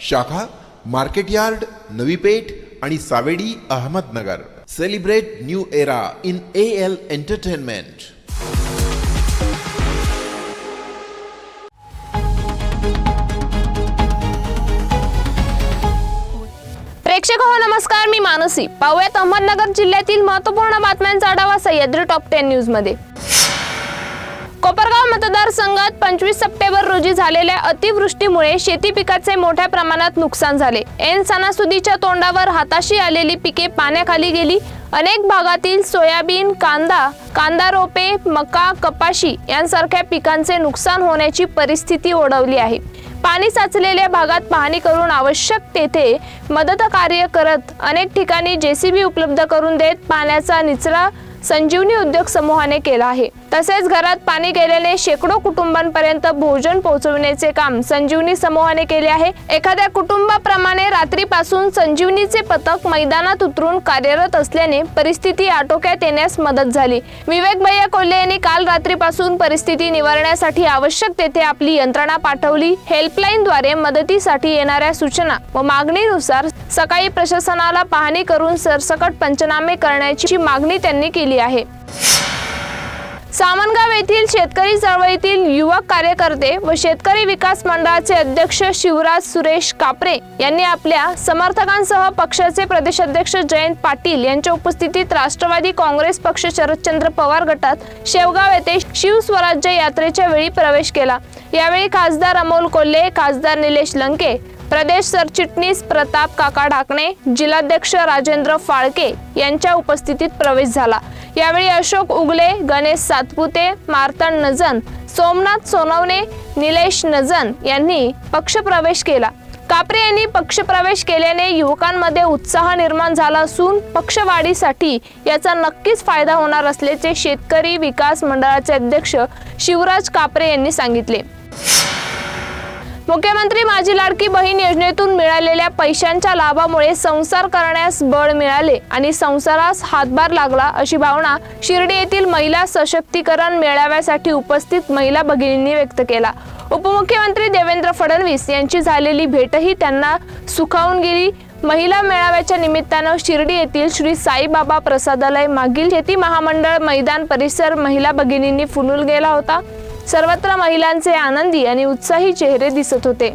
शाखा market yard Navi Peth आणि Savedi Ahmednagar. Celebrate new era in A L entertainment प्रेक्षक हो नमस्कार. मी मानसी. पाहूयात अहमदनगर जिल्ह्यातील महत्त्वपूर्ण बातम्यांचा आढावा सह्याद्री टॉप टेन न्यूजमध्ये. कोपरगाव मतदारसंघात पंचवीस सप्टेंबर रोजी झालेल्या अतिवृष्टीमुळे शेती पिकाचे मोठ्या प्रमाणात नुकसान झाले. एन सणासुदीच्या तोंडावर हाताशी आलेली पिके पाण्याखाली गेली. अनेक भागातील सोयाबीन कांदा कांदा रोपे मका कपाशी यांसारख्या पिकांचे नुकसान होण्याची परिस्थिती ओढवली आहे. पाणी साचलेल्या भागात पाहणी करून आवश्यक तेथे मदत कार्य करत अनेक ठिकाणी जेसीबी उपलब्ध करून देत पाण्याचा निचरा संजीवनी उद्योग समूहाने केला आहे. तसेच घरात पाणी गेल्याने शेकडो कुटुंबांपर्यंत भोजन पोहोचविण्याचे काम संजीवनी समूहाने केले आहे. एखाद्या कुटुंबाप्रमाणे रात्रीपासून संजीवनीचे पथक मैदानात उतरून कार्यरत असल्याने परिस्थिती आटोक्यात येण्यास मदत झाली. विवेक भैया कोल्हे यांनी काल रात्रीपासून परिस्थिती निवारण्यासाठी आवश्यक तेथे आपली यंत्रणा पाठवली. हेल्पलाईनद्वारे मदतीसाठी येणाऱ्या सूचना व मागणीनुसार सकाळी प्रशासनाला पाहणी करून सरसकट पंचनामे करण्याची मागणी त्यांनी केली आहे. सामनगाव येथील शेतकरी चळवळीतील युवक कार्यकर्ते व शेतकरी विकास मंडळाचे अध्यक्ष शिवराज सुरेश कापरे यांनी आपल्या समर्थकांसह पक्षाचे प्रदेशाध्यक्ष जयंत पाटील यांच्या उपस्थितीत राष्ट्रवादी काँग्रेस पक्ष शरदचंद्र पवार गटात शेवगाव येथे शिवस्वराज्य यात्रेच्या वेळी प्रवेश केला. यावेळी खासदार अमोल कोल्हे खासदार निलेश लंके प्रदेश सरचिटणीस प्रताप काका ढाकणे जिल्हाध्यक्ष राजेंद्र फाळके यांच्या उपस्थितीत प्रवेश झाला. यावेळी अशोक उगले गणेश सातपुते मार्तंड नजन सोमनाथ सोनवणे निलेश नजन यांनी पक्षप्रवेश केला. कापरे यांनी पक्षप्रवेश केल्याने युवकांमध्ये उत्साह निर्माण झाला असून पक्षवाढीसाठी याचा नक्कीच फायदा होणार असल्याचे शेतकरी विकास मंडळाचे अध्यक्ष शिवराज कापरे यांनी सांगितले. मुख्यमंत्री माझी लाडकी बहीण योजनेतून मिळालेल्या पैशांच्या लाभामुळे संसार करण्यास बळ मिळाले आणि संसारास हातभार लागला अशी भावना शिर्डी येथील महिला सशक्तीकरण मेळाव्यासाठी उपस्थित महिला भगिनींनी व्यक्त केला. उपमुख्यमंत्री देवेंद्र फडणवीस यांची झालेली भेटही त्यांना सुखावून गेली. महिला मेळाव्याच्या निमित्तानं शिर्डी येथील श्री साईबाबा प्रसादालय मागील शेती महामंडळ मैदान परिसर महिला भगिनींनी फुलून गेला होता. सर्वत्र महिलांचे आनंदी आणि उत्साही चेहरे दिसत होते.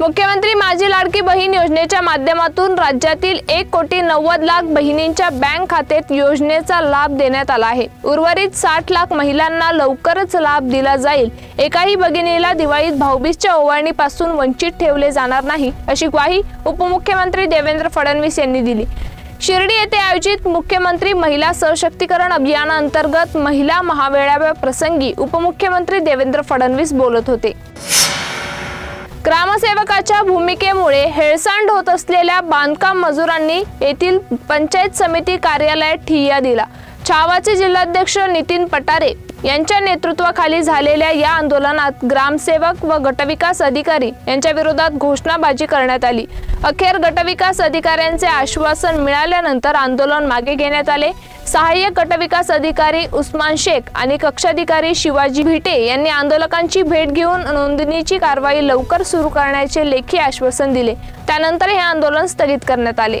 मुख्यमंत्री माझी लाडकी बहीण योजनेच्या माध्यमातून राज्यातील एक कोटी नव्वद लाख बहिणींच्या बँक खात्यात योजनेचा लाभ देण्यात आला आहे. उर्वरित साठ लाख महिलांना लवकरच लाभ दिला जाईल. एकाही भगिनीला दिवाळीत भाऊबीजच्या ओवाळणीपासून वंचित ठेवले जाणार नाही अशी ग्वाही उपमुख्यमंत्री देवेंद्र फडणवीस यांनी दिली. शिर्डी येथे आयोजित मुख्यमंत्री महिला सशक्तीकरण अभियानाअंतर्गत महिला महामेळाव्या प्रसंगी उपमुख्यमंत्री देवेंद्र फडणवीस बोलत होते. ग्रामसेवकाच्या भूमिकेमुळे हेळसांड होत असलेल्या बांधकाम मजुरांनी येथील पंचायत समिती कार्यालयात ठिय्या दिला. छावाचे जिल्हाध्यक्ष नितीन पटारे यांच्या नेतृत्वाखाली झालेल्या या आंदोलनात ग्रामसेवक व गटविकास अधिकारी यांच्या विरोधात घोषणाबाजी करण्यात आली. अखेर गटविकास अधिकाऱ्यांचे आश्वासन मिळाल्यानंतर आंदोलन मागे घेण्यात आले. सहाय्यक गटविकास अधिकारी उस्मान शेख आणि कक्षाधिकारी शिवाजी भिटे यांनी आंदोलकांची भेट घेऊन नोंदणीची कारवाई लवकर सुरू करण्याचे लेखी आश्वासन दिले. त्यानंतर हे आंदोलन स्थगित करण्यात आले.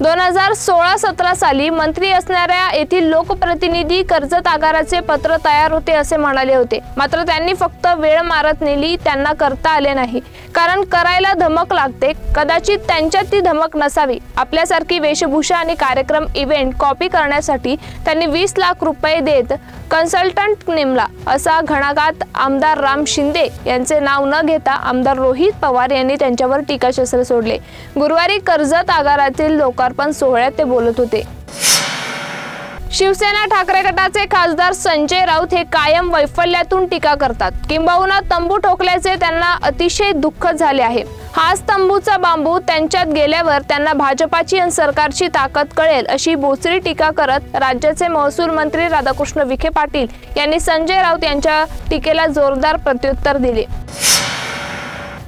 दोन हजार सोळा सतरा साली मंत्री असणाऱ्या येथील लोकप्रतिनिधी कर्जत आगाराचे पत्र तयार होते असे म्हणाले होते. मात्र त्यांनी फक्त वेळ मारत नेली त्यांना करता आले नाही. कारण करायला धमक लागते. कदाचित त्यांच्यात ती धमक नसावी. आपल्यासारखी वेशभूषा आणि कार्यक्रम इव्हेंट कॉपी करण्यासाठी त्यांनी वीस लाख रुपये देत कन्सल्टंट नेमला असा घणाघात आमदार राम शिंदे यांचे नाव न घेता आमदार रोहित पवार यांनी त्यांच्यावर टीकाशस्त्र सोडले. गुरुवारी कर्जत आगारातील लोकार्पण सोहळ्यात ते बोलत होते. शिवसेना ठाकरे गटाचे खासदार संजय राऊत हे कायम वैफल्यातून टीका करतात. किंबहुना तंबू ठोकल्याचे त्यांना अतिशय दुःख झाले आहे. हाच तंबूचा बांबू त्यांच्यात गेल्यावर त्यांना भाजपाची आणि सरकारची ताकद कळेल अशी बोचरी टीका करत राज्याचे महसूल मंत्री राधाकृष्ण विखे पाटील यांनी संजय राऊत यांच्या टीकेला जोरदार प्रत्युत्तर दिले.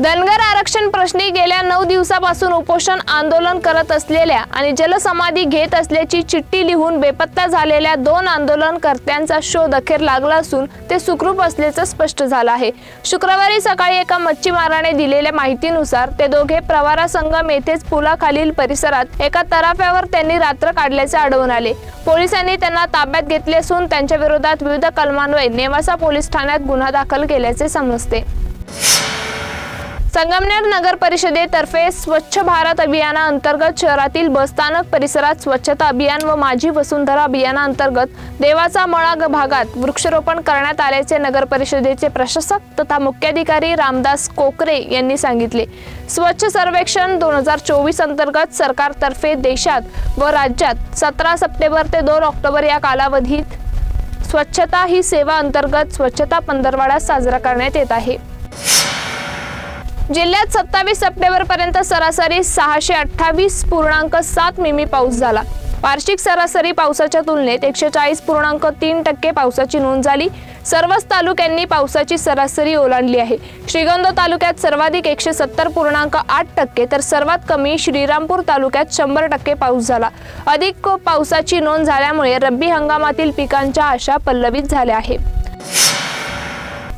धनगर आरक्षण प्रश्नी गेल्या नऊ दिवसापासून उपोषण आंदोलन करत असलेल्या आणि जलसमाधी घेत असल्याची चिठ्ठी लिहून बेपत्ता झालेल्या दोन आंदोलनकर्त्यांचा शोध अखेर लागला असून ते सुखरूप असल्याचं स्पष्ट झालं आहे. शुक्रवारी सकाळी एका मच्छीमाराने दिलेल्या माहितीनुसार ते दोघे प्रवारा संगम येथेच पुलाखालील परिसरात एका तराफ्यावर त्यांनी रात्र काढल्याचे आढळून आले. पोलिसांनी त्यांना ताब्यात घेतले असून त्यांच्या विरोधात विविध कलमान्वये नेवासा पोलीस ठाण्यात गुन्हा दाखल केल्याचे समजते. संगमनेर नगर परिषदेतर्फे स्वच्छ भारत अभियानाअंतर्गत शहरातील बसस्थानक परिसरात स्वच्छता अभियान व माझी वसुंधरा अभियानाअंतर्गत देवाचा मळा भागात वृक्षारोपण करण्यात आल्याचे नगर परिषदेचे प्रशासक तथा मुख्याधिकारी रामदास कोकरे यांनी सांगितले. स्वच्छ सर्वेक्षण दोन हजार चोवीस अंतर्गत सरकारतर्फे देशात व राज्यात सतरा सप्टेंबर ते दोन ऑक्टोबर या कालावधीत स्वच्छता ही सेवा अंतर्गत स्वच्छता पंधरवाडा साजरा करण्यात येत आहे. जिल्ह्यात सत्तावीस सप्टेंबर पर्यंत सरासरी सहाशे अठ्ठावीस पूर्णांक सात मिमी पाऊस झाला. वार्षिक सरासरी पावसाच्या तुलनेत एकशे चाळीस पूर्णांक तीन टक्के पावसाची नोंद झाली. सर्वच तालुक्यांनी पावसाची सरासरी ओलांडली आहे. श्रीगोंद तालुक्यात सर्वाधिक एकशे सत्तर पूर्णांक आठ टक्के तर सर्वात कमी श्रीरामपूर तालुक्यात शंभर टक्के पाऊस झाला. अधिक पावसाची नोंद झाल्यामुळे रब्बी हंगामातील पिकांच्या आशा पल्लवित झाल्या आहे